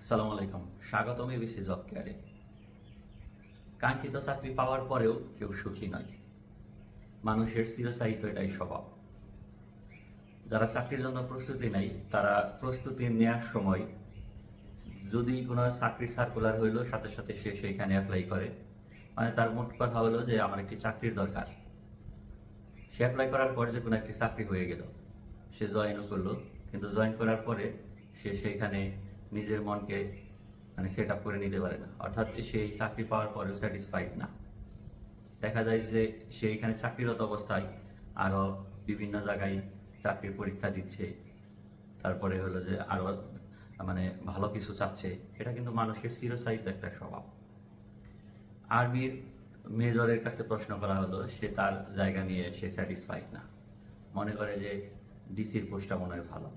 আসসালামু আলাইকুম। স্বাগতম এবিসি জব কেয়ারে। কাঙ্ক্ষিত চাকরি পাওয়ার পরেও কেউ সুখী নয়। মানুষের চিরস্থায়িত্ব এটাই স্বভাব। যারা চাকরির জন্য প্রস্তুতি নেয়, তারা প্রস্তুতি নেওয়ার সময় যদি কোনো চাকরির সার্কুলার হইল, সাথে সাথে সে সেইখানে অ্যাপ্লাই করে। মানে তার মোট কথা হলো যে, আমার একটি চাকরির দরকার। সে অ্যাপ্লাই করার পর যে কোনো একটি চাকরি হয়ে গেল। সে জয়েনও করল, কিন্তু জয়েন করার পরে সে সেইখানে নিজের মনকে মানে সেট আপ করে নিতে পারে না। অর্থাৎ সেই চাকরি পাওয়ার পরেও স্যাটিসফাইড না। দেখা যায় যে সে এখানে চাকরিরত অবস্থায় আরও বিভিন্ন জায়গায় চাকরির পরীক্ষা দিচ্ছে, তারপরে হলো যে আরও মানে ভালো কিছু চাচ্ছে। এটা কিন্তু মানুষের চিরস্থায়িত একটা স্বভাব। আরবির মেজরের কাছে প্রশ্ন করা হলো, সে তার জায়গা নিয়ে সে স্যাটিসফাইড না। মনে করে যে ডিসির পোস্টটা মনে হয় ভালো।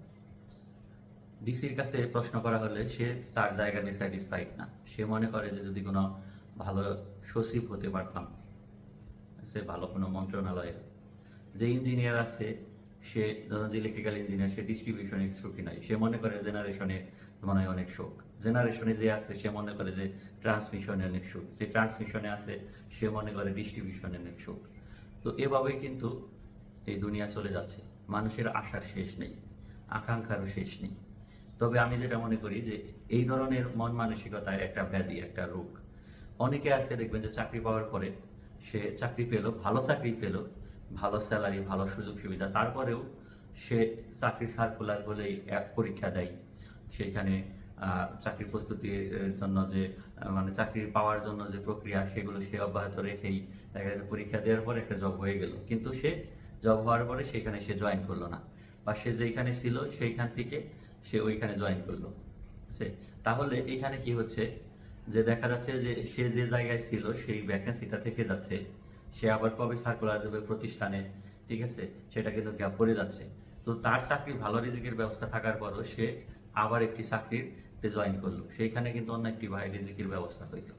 ডিসির কাছে প্রশ্ন করা হলে সে তার জায়গা নিয়ে স্যাটিসফাইড না। সে মনে করে যে যদি কোনো ভালো সচিব হতে পারতাম, সে ভালো কোনো মন্ত্রণালয়ে যে ইঞ্জিনিয়ার আছে, সে ধরুন যে ইলেকট্রিক্যাল ইঞ্জিনিয়ার সে ডিস্ট্রিবিউশনে সুখী নয় সে মনে করে জেনারেশনে মনে হয় অনেক সুখ জেনারেশনে যে আছে, সে মনে করে যে ট্রান্সমিশনে অনেক সুখ যে ট্রান্সমিশনে আছে, সে মনে করে ডিস্ট্রিবিউশনে অনেক সুখ তো এভাবেই কিন্তু এই দুনিয়া চলে যাচ্ছে। মানুষের আশার শেষ নেই। আকাঙ্ক্ষারও শেষ নেই। তবে আমি যেটা মনে করি যে এই ধরনের মন মানসিকতায় একটা ব্যাধি, একটা রোগ। অনেকে আছে দেখবেন যে চাকরি পাওয়ার পরে সে চাকরি পেল, ভালো চাকরি পেল, ভালো স্যালারি ভালো সুযোগ সুবিধা, তারপরেও সে চাকরির সার্কুলার বলেই এক পরীক্ষা দেয়। সেখানে চাকরির প্রস্তুতির জন্য যে মানে চাকরি পাওয়ার জন্য যে প্রক্রিয়া, সেগুলো সে অব্যাহত রেখেই দেখা যাচ্ছে পরীক্ষা দেওয়ার পর একটা জব হয়ে গেল। কিন্তু সে জব হওয়ার পরে সেখানে সে জয়েন করল না। বা সে যেখানে ছিল, সেইখান থেকে সে ওইখানে জয়েন করল। সে তাহলে এখানে কি হচ্ছে? যে দেখা যাচ্ছে যে সে যে জায়গায় ছিল, সেই ভ্যাকেন্সিটা থেকে যাচ্ছে। সে আবার কবে সার্কুলার দেবে প্রতিষ্ঠানে? ঠিক আছে? সেটা কিন্তু গ্যাপ পড়ে যাচ্ছে। তো তার চাকরি ভালো রিজিকের ব্যবস্থা থাকার পরও সে আবার একটি চাকরিতে জয়েন করল। সেইখানে কিন্তু অন্য একটি ভাই রিজিকের ব্যবস্থা হইতো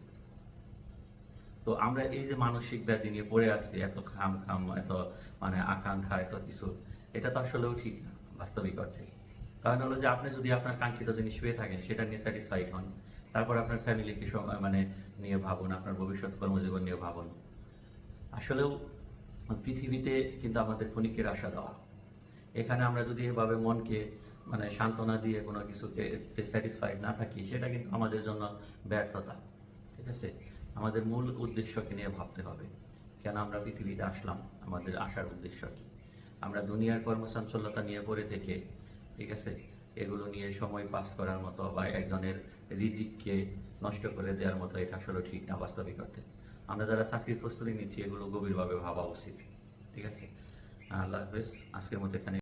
তো আমরা এই যে মানসিক ব্যাধি নিয়ে পড়ে আসছি, এত খাম খাম এত মানে আকাঙ্ক্ষা, এত কিছু, এটা তো আসলেও ঠিক না, বাস্তবিক অর্থে। কারণ হলো যে আপনি যদি আপনার কাঙ্ক্ষিত জিনিস পেয়ে থাকেন, সেটা নিয়ে স্যাটিসফাইড হন। তারপর আপনার ফ্যামিলিকে মানে নিয়ে ভাবুন, আপনার ভবিষ্যৎ কর্মজীবন নিয়ে ভাবুন। আসলেও পৃথিবীতে কিন্তু আমাদের ক্ষণিকের আশা দেওয়া। এখানে আমরা যদি এভাবে মনকে মানে সান্ত্বনা দিয়ে কোনো কিছুতে স্যাটিসফাইড না থাকি, সেটা কিন্তু আমাদের জন্য ব্যর্থতা। ঠিক আছে? আমাদের মূল উদ্দেশ্যকে নিয়ে ভাবতে হবে। কেন আমরা পৃথিবীতে আসলাম? আমাদের আসার উদ্দেশ্য কি? আমরা দুনিয়ার কর্মচাঞ্চল্যতা নিয়ে পড়ে থেকে ঠিক আছে? এগুলো নিয়ে সময় পাস করার মতো বা একজনের রিজিককে নষ্ট করে দেওয়ার মতো এটা আসলে ঠিক না বাস্তবিক অর্থে আমরা যারা চাকরির প্রস্তুতি নিচ্ছি, এগুলো গভীরভাবে ভাবা উচিত। ঠিক আছে? আল্লাহ হাফেজ, আজকের মতো এখানে